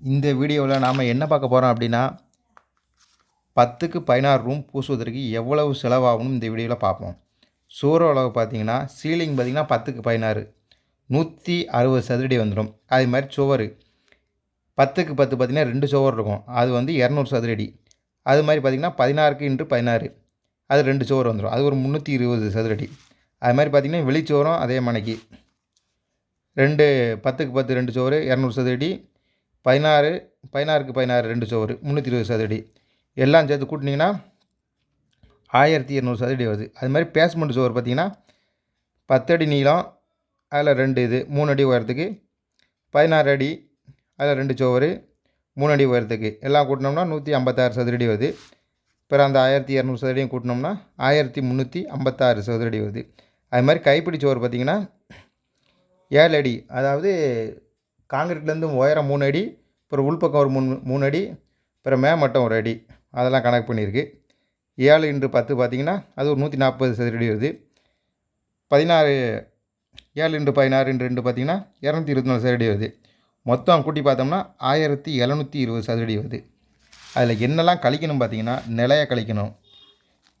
இந்த வீடியோவில் நாம் என்ன பார்க்க போகிறோம் அப்படின்னா பத்துக்கு பதினாறு ரூம் பூசுவதற்கு எவ்வளவு செலவாகும்னு இந்த வீடியோவில் பார்ப்போம். சூற அளவு பார்த்தீங்கன்னா சீலிங் பார்த்தீங்கன்னா பத்துக்கு பதினாறு நூற்றி அறுபது சதுரடி வந்துடும். அதே மாதிரி சுவர் பத்துக்கு பத்து பார்த்திங்கன்னா ரெண்டு சுவர் இருக்கும். அது வந்து இரநூறு சதுரடி. அது மாதிரி பார்த்திங்கன்னா பதினாறுக்கு இன்று பதினாறு அது ரெண்டு சுவர் வந்துடும். அது ஒரு முந்நூற்றி இருபது சதுரடி. அது மாதிரி பார்த்திங்கன்னா வெளிச்சுவரும் அதே மனைக்கு ரெண்டு பத்துக்கு பத்து ரெண்டு சுவர் இரநூறு சதுரடி பதினாறு பதினாறுக்கு பதினாறு ரெண்டு சோறு முந்நூற்றி இருபது சதுரடி. எல்லாம் சேர்த்து கூட்டினீங்கன்னா ஆயிரத்தி இரநூறு சதுரடி வருது. அது மாதிரி பேஸ்மெண்ட் சோறு பார்த்திங்கன்னா பத்தடி நீளம் அதில் ரெண்டு இது மூணு அடி உயரத்துக்கு பதினாறு அடி அதில் ரெண்டு சோறு மூணு அடி உயரத்துக்கு. எல்லாம் கூட்டினோம்னா நூற்றி ஐம்பத்தாறு சதுரடி வருது. பிறகு அந்த ஆயிரத்தி இரநூறு சதுரடியும் கூட்டினோம்னா ஆயிரத்தி முந்நூற்றி ஐம்பத்தாறு சதுரடி வருது. அது மாதிரி கைப்பிடி சோறு பார்த்திங்கன்னா ஏழு அடி அதாவது காங்கிரீட்லேருந்து உயரம் மூணு அடி அப்புறம் உள்பக்கம் ஒரு மூணு மூணு அடி அப்புறம் மேமட்டம் ஒரு அடி. அதெல்லாம் கணக்கு பண்ணியிருக்கு. ஏழு இன்று பத்து பார்த்திங்கன்னா அது ஒரு நூற்றி நாற்பது சதுரடி வருது. பதினாறு ஏழு இன்று பதினாறு இன்று ரெண்டு பார்த்திங்கன்னா இரநூத்தி இருபத்தி நாலு சதுரடி வருது. மொத்தம் கூட்டி பார்த்தோம்னா ஆயிரத்தி எழுநூற்றி இருபது சதுரடி வருது. அதில் என்னெல்லாம் கழிக்கணும் பார்த்தீங்கன்னா நிலையை கழிக்கணும்.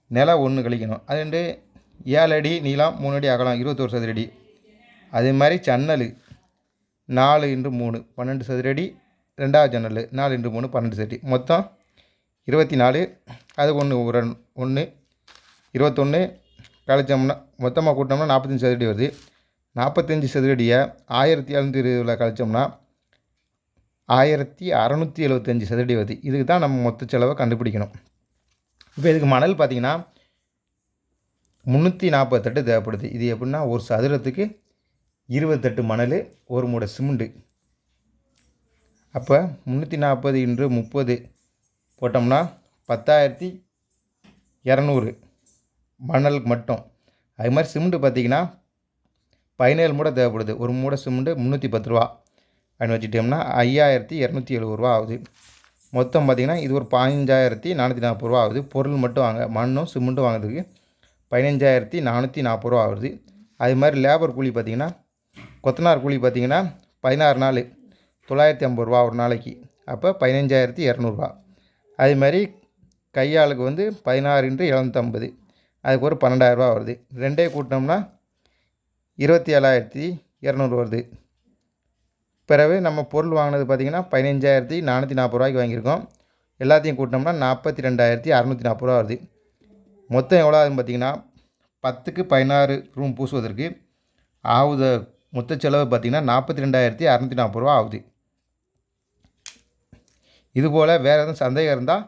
நில ஒன்று கழிக்கணும். அது ரெண்டு ஏழு அடி நீளம் மூணு அடி அகலம் இருபத்தோரு சதுரடி. அதே மாதிரி ஜன்னல் நாலு இன்று மூணு பன்னெண்டு சதுரடி ரெண்டாவது ஜன்னல் நாலு இன்று மூணு பன்னெண்டு சதுரடி. மொத்தம் இருபத்தி நாலு அது ஒன்று ஒரு ஒன்று இருபத்தொன்று கழிச்சோம்னா மொத்தமாக கூட்டினோம்னா நாற்பத்தஞ்சு சதுரடி வருது. நாற்பத்தஞ்சு சதுரடியை ஆயிரத்தி எழுநூற்றி இருபதில் கழிச்சோம்னா ஆயிரத்தி அறநூற்றி எழுபத்தஞ்சி சதுரடி வருது. இதுக்கு தான் நம்ம மொத்த செலவை கண்டுபிடிக்கணும். இப்போ இதுக்கு மணல் பார்த்திங்கன்னா முந்நூற்றி நாற்பத்தெட்டு தேவைப்படுது. இது எப்படின்னா ஒரு சதுரத்துக்கு இருபத்தெட்டு மணல் ஒரு மூடை சிமெண்ட்டு அப்போ முந்நூற்றி நாற்பது இன்று முப்பது போட்டோம்னா பத்தாயிரத்தி இரநூறு மணலுக்கு மட்டும். அது மாதிரி சிமெண்ட்டு பார்த்திங்கன்னா பதினேழு மூடை தேவைப்படுது. ஒரு மூடை சிமெண்ட்டு முந்நூற்றி பத்து ரூபா. அப்படின்னு வச்சுட்டோம்னா ஐயாயிரத்தி இரநூத்தி எழுபது ரூபா ஆகுது. மொத்தம் பார்த்திங்கன்னா இது ஒரு பதினஞ்சாயிரத்தி நானூற்றி நாற்பது ரூபா ஆகுது. பொருள் மட்டும் வாங்க மண்ணும் சிமெண்ட்டும் வாங்குறதுக்கு பதினஞ்சாயிரத்தி நானூற்றி நாற்பது ரூபா ஆகுது. அது மாதிரி லேபர் கூலி பார்த்திங்கன்னா கொத்தனார் கூலி பார்த்திங்கன்னா பதினாறு நாள் தொள்ளாயிரத்தி ஐம்பது ரூபா ஒரு நாளைக்கு. அப்போ பதினஞ்சாயிரத்தி இரநூறுவா. அதே மாதிரி கையாளுக்கு வந்து பதினாறு இன்று எழுநூற்றம்பது அதுக்கு ஒரு பன்னெண்டாயிரரூபா வருது. ரெண்டே கூட்டினோம்னா இருபத்தி ஏழாயிரத்தி இரநூறு வருது. பிறகு நம்ம பொருள் வாங்கினது பார்த்திங்கன்னா பதினஞ்சாயிரத்தி நானூற்றி நாற்பது ரூபாய்க்கு வாங்கியிருக்கோம். எல்லாத்தையும் கூட்டினோம்னா நாற்பத்தி ரெண்டாயிரத்தி அறநூற்றி நாற்பது ரூபா வருது. மொத்தம் எவ்வளோ ஆகுதுன்னு பார்த்திங்கன்னா பத்துக்கு பதினாறு ரூம் பூசுவதற்கு ஆகுத மொத்த செலவு பார்த்திங்கன்னா நாற்பத்தி ரெண்டாயிரத்தி அறநூற்றி நாற்பது ரூபா ஆகுது. இதுபோல் வேறு எதுவும் சந்தேகம் இருந்தால்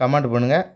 கமெண்ட் பண்ணுங்கள்